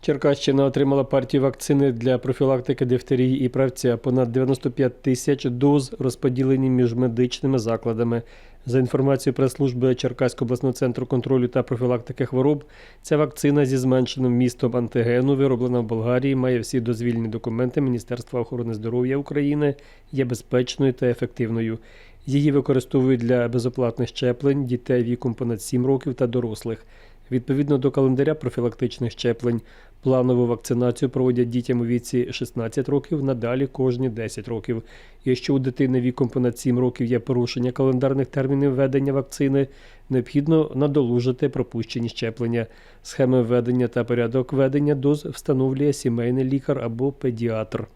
Черкащина отримала партію вакцини для профілактики дифтерії і правця. Понад 95 тисяч доз розподілені між медичними закладами. За інформацією прес-служби Черкаського обласного центру контролю та профілактики хвороб, ця вакцина зі зменшеним містом антигену, вироблена в Болгарії, має всі дозвільні документи Міністерства охорони здоров'я України, є безпечною та ефективною. Її використовують для безоплатних щеплень дітей віком понад 7 років та дорослих. Відповідно до календаря профілактичних щеплень, планову вакцинацію проводять дітям у віці 16 років, надалі кожні 10 років. Якщо у дитини віком понад 7 років є порушення календарних термінів введення вакцини, необхідно надолужити пропущені щеплення. Схеми введення та порядок введення доз встановлює сімейний лікар або педіатр.